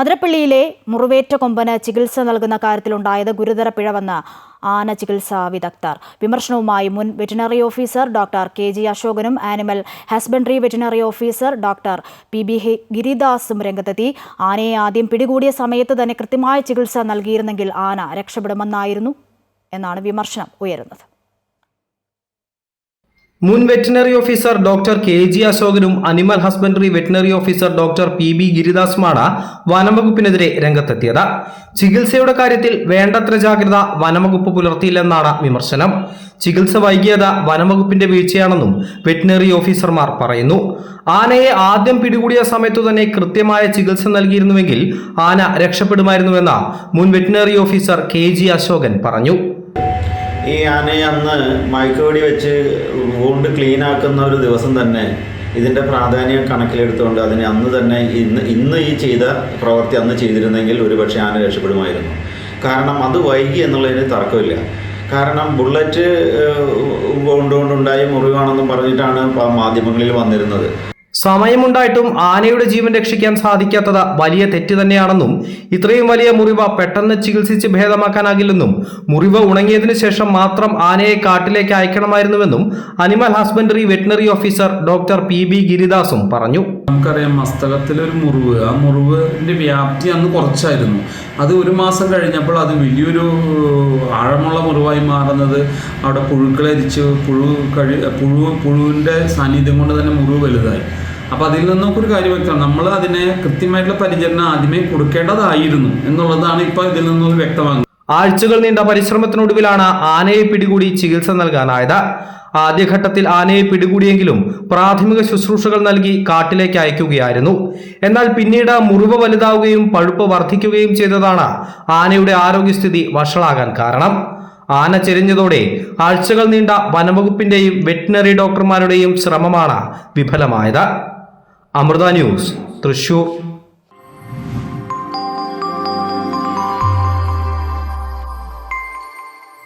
അതിരപ്പള്ളിയിലെ മുറിവേറ്റ കൊമ്പന് ചികിത്സ നൽകുന്ന കാര്യത്തിലുണ്ടായത് ഗുരുതര പിഴവെന്ന് ആന ചികിത്സാ വിദഗ്ധർ. വിമർശനവുമായി മുൻ veterinary officer doctor K G അശോകനും animal husbandry veterinary officer doctor P B ഗിരിദാസും രംഗത്തെത്തി. ആനയെ ആദ്യം പിടികൂടിയ സമയത്ത് തന്നെ കൃത്യമായ ചികിത്സ നൽകിയിരുന്നെങ്കിൽ ആന രക്ഷപ്പെടുമെന്നായിരുന്നു എന്നാണ് വിമർശനം ഉയരുന്നത്. മുൻ veterinary officer doctor K G അശോകനും animal husbandry veterinary officer doctor P B ഗിരിദാസുമാണ് വനംവകുപ്പിനെതിരെ രംഗത്തെത്തിയത്. ചികിത്സയുടെ കാര്യത്തിൽ വേണ്ടത്ര ജാഗ്രത വനംവകുപ്പ് പുലർത്തിയില്ലെന്നാണ് വിമർശനം. ചികിത്സ വൈകിയത് വനംവകുപ്പിന്റെ വീഴ്ചയാണെന്നും വെറ്റിനറി ഓഫീസർമാർ പറയുന്നു. ആനയെ ആദ്യം പിടികൂടിയ സമയത്തു തന്നെ കൃത്യമായ ചികിത്സ നൽകിയിരുന്നുവെങ്കിൽ ആന രക്ഷപ്പെടുമായിരുന്നുവെന്ന് മുൻ veterinary officer K G Ashokan പറഞ്ഞു. ഈ ആനയെ അന്ന് മയക്കുവെടി വെച്ച് വൂണ്ട് ക്ലീൻ ആക്കുന്ന ഒരു ദിവസം തന്നെ ഇതിന്റെ പ്രാധാന്യം കണക്കിലെടുത്തുകൊണ്ട് അതിനെ അന്ന് തന്നെ ഇന്ന് ഇന്ന് ഈ ചെയ്ത പ്രവൃത്തി അന്ന് ചെയ്തിരുന്നെങ്കിൽ ഒരുപക്ഷെ ആന രക്ഷപ്പെടുമായിരുന്നു കാരണം അത് വൈകി എന്നുള്ളതിന് തർക്കമില്ല കാരണം ബുള്ളറ്റ് കൊണ്ടുകൊണ്ടുണ്ടായ മുറിവാണെന്നും പറഞ്ഞിട്ടാണ് മാധ്യമങ്ങളിൽ വന്നിരുന്നത് സമയമുണ്ടായിട്ടും ആനയുടെ ജീവൻ രക്ഷിക്കാൻ സാധിക്കാത്തത് വലിയ തെറ്റ് തന്നെയാണെന്നും ഇത്രയും വലിയ മുറിവ് പെട്ടെന്ന് ചികിത്സിച്ച് ഭേദമാക്കാനാകില്ലെന്നും മുറിവ് ഉണങ്ങിയതിനു ശേഷം മാത്രം ആനയെ കാട്ടിലേക്ക് അയക്കണമായിരുന്നുവെന്നും animal husbandry veterinary officer doctor P B ഗിരിദാസും പറഞ്ഞു. നമുക്കറിയാം മസ്തകത്തിലൊരു മുറിവ്. ആ മുറിവിന്റെ വ്യാപ്തി അന്ന് കുറച്ചായിരുന്നു. അത് ഒരു മാസം കഴിഞ്ഞപ്പോൾ അത് വലിയൊരു ആഴമുള്ള മുറിവായി മാറുന്നത് അവിടെ പുഴുക്കളരിച്ച് പുഴു കഴി പുഴു പുഴുവിന്റെ സാന്നിധ്യം കൊണ്ട് തന്നെ മുറിവ് വലുതായി. അപ്പോൾ അതിൽ നിന്നൊക്കെ ഒരു കാര്യം വ്യക്തമാണ് നമ്മൾ അതിനെ കൃത്യമായിട്ടുള്ള പരിചരണം ആദ്യമേ കൊടുക്കേണ്ടതായിരുന്നു എന്നുള്ളതാണ് ഇപ്പോൾ ഇതിൽ നിന്നും വ്യക്തമാകുന്നത്. ആഴ്ചകൾ നീണ്ട പരിശ്രമത്തിനൊടുവിലാണ് ആനയെ പിടികൂടി ചികിത്സ നൽകാനായത്. ആദ്യഘട്ടത്തിൽ ആനയെ പിടികൂടിയെങ്കിലും പ്രാഥമിക ശുശ്രൂഷകൾ നൽകി കാട്ടിലേക്ക് അയക്കുകയായിരുന്നു. എന്നാൽ പിന്നീട് മുറിവ് വലുതാവുകയും പഴുപ്പ് വർദ്ധിക്കുകയും ചെയ്തതാണ് ആനയുടെ ആരോഗ്യസ്ഥിതി വഷളാകാൻ കാരണം. ആന ചെരിഞ്ഞതോടെ ആഴ്ചകൾ നീണ്ട വനംവകുപ്പിന്റെയും വെറ്റിനറി ഡോക്ടർമാരുടെയും ശ്രമമാണ് വിഫലമായത്. അമൃത ന്യൂസ് തൃശൂർ.